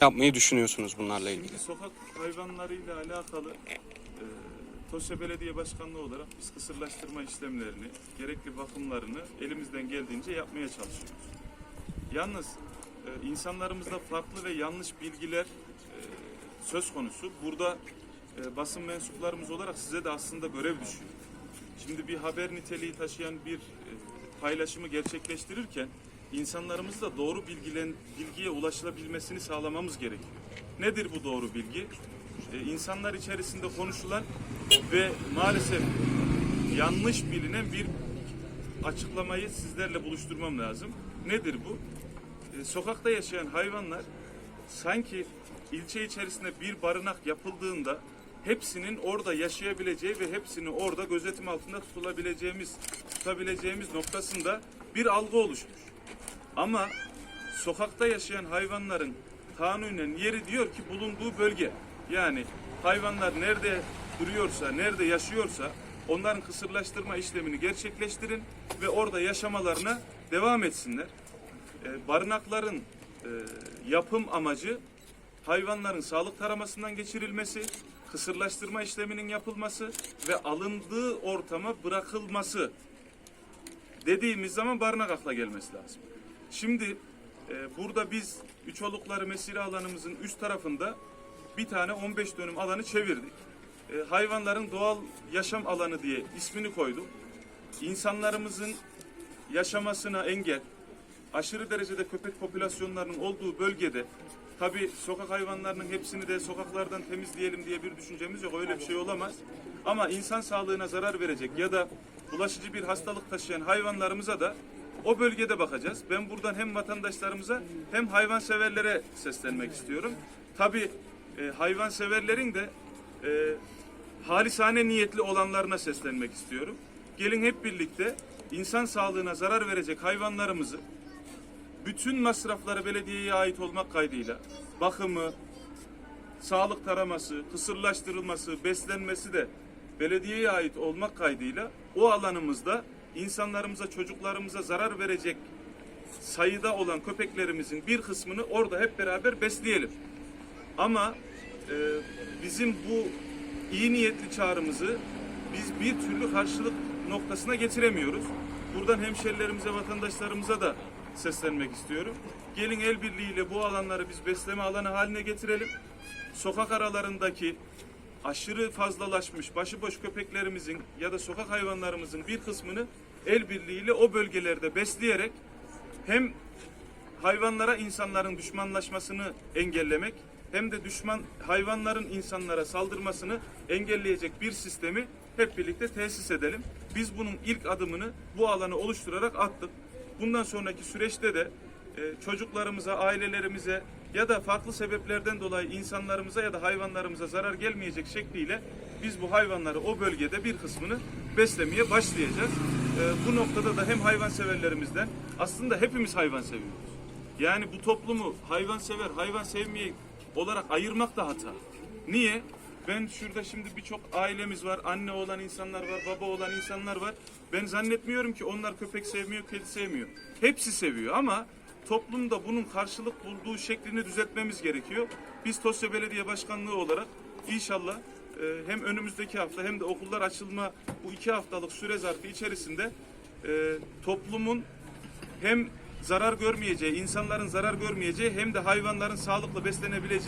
yapmayı düşünüyorsunuz bunlarla ilgili? Sokak hayvanlarıyla alakalı e, Tosya Belediye Başkanlığı olarak biz kısırlaştırma işlemlerini, gerekli bakımlarını elimizden geldiğince yapmaya çalışıyoruz. Yalnız e, insanlarımızda farklı ve yanlış bilgiler e, söz konusu. Burada e, basın mensuplarımız olarak size de aslında görev düşüyor. Şimdi bir haber niteliği taşıyan bir e, paylaşımı gerçekleştirirken insanlarımız da doğru bilgilen, bilgiye ulaşılabilmesini sağlamamız gerekiyor. Nedir bu doğru bilgi? E, insanlar içerisinde konuşulan ve maalesef yanlış bilinen bir açıklamayı sizlerle buluşturmam lazım. Nedir bu? E, sokakta yaşayan hayvanlar sanki ilçe içerisinde bir barınak yapıldığında hepsinin orada yaşayabileceği ve hepsini orada gözetim altında tutulabileceğimiz tutabileceğimiz noktasında bir algı oluşmuş. Ama sokakta yaşayan hayvanların kanunen yeri diyor ki bulunduğu bölge. Yani hayvanlar nerede duruyorsa, nerede yaşıyorsa onların kısırlaştırma işlemini gerçekleştirin ve orada yaşamalarına devam etsinler. E, barınakların e, yapım amacı hayvanların sağlık taramasından geçirilmesi, kısırlaştırma işleminin yapılması ve alındığı ortama bırakılması dediğimiz zaman barınak akla gelmesi lazım. Şimdi e, burada biz Üçolukları mesire alanımızın üst tarafında bir tane 15 dönüm alanı çevirdik. E, hayvanların doğal yaşam alanı diye ismini koyduk. İnsanlarımızın yaşamasına engel, aşırı derecede köpek popülasyonlarının olduğu bölgede tabi sokak hayvanlarının hepsini de sokaklardan temizleyelim diye bir düşüncemiz yok. Öyle bir şey olamaz. Ama insan sağlığına zarar verecek ya da bulaşıcı bir hastalık taşıyan hayvanlarımıza da o bölgede bakacağız. Ben buradan hem vatandaşlarımıza hem hayvanseverlere seslenmek istiyorum. Tabi e, hayvanseverlerin de e, halisane niyetli olanlarına seslenmek istiyorum. Gelin hep birlikte insan sağlığına zarar verecek hayvanlarımızı bütün masrafları belediyeye ait olmak kaydıyla bakımı, sağlık taraması, kısırlaştırılması, beslenmesi de belediyeye ait olmak kaydıyla o alanımızda insanlarımıza, çocuklarımıza zarar verecek sayıda olan köpeklerimizin bir kısmını orada hep beraber besleyelim. Ama e, bizim bu iyi niyetli çağrımızı biz bir türlü karşılık noktasına getiremiyoruz. Buradan hemşerilerimize, vatandaşlarımıza da seslenmek istiyorum. Gelin el birliğiyle bu alanları biz besleme alanı haline getirelim. Sokak aralarındaki aşırı fazlalaşmış başıboş köpeklerimizin ya da sokak hayvanlarımızın bir kısmını el birliğiyle o bölgelerde besleyerek hem hayvanlara insanların düşmanlaşmasını engellemek hem de düşman hayvanların insanlara saldırmasını engelleyecek bir sistemi hep birlikte tesis edelim. Biz bunun ilk adımını bu alanı oluşturarak attık. Bundan sonraki süreçte de çocuklarımıza, ailelerimize ya da farklı sebeplerden dolayı insanlarımıza ya da hayvanlarımıza zarar gelmeyecek şekliyle biz bu hayvanları o bölgede bir kısmını beslemeye başlayacağız. E, bu noktada da hem hayvanseverlerimizden aslında hepimiz hayvan seviyoruz. Yani bu toplumu hayvansever, hayvan sevmeyi olarak ayırmak da hata. Niye? Ben şurada şimdi birçok ailemiz var, anne olan insanlar var, baba olan insanlar var. Ben zannetmiyorum ki onlar köpek sevmiyor, kedi sevmiyor. Hepsi seviyor ama toplumda bunun karşılık bulduğu şeklini düzeltmemiz gerekiyor. Biz Tosya Belediye Başkanlığı olarak inşallah e, hem önümüzdeki hafta hem de okullar açılma bu iki haftalık süre zarfı içerisinde e, toplumun hem zarar görmeyeceği, insanların zarar görmeyeceği hem de hayvanların sağlıklı beslenebileceği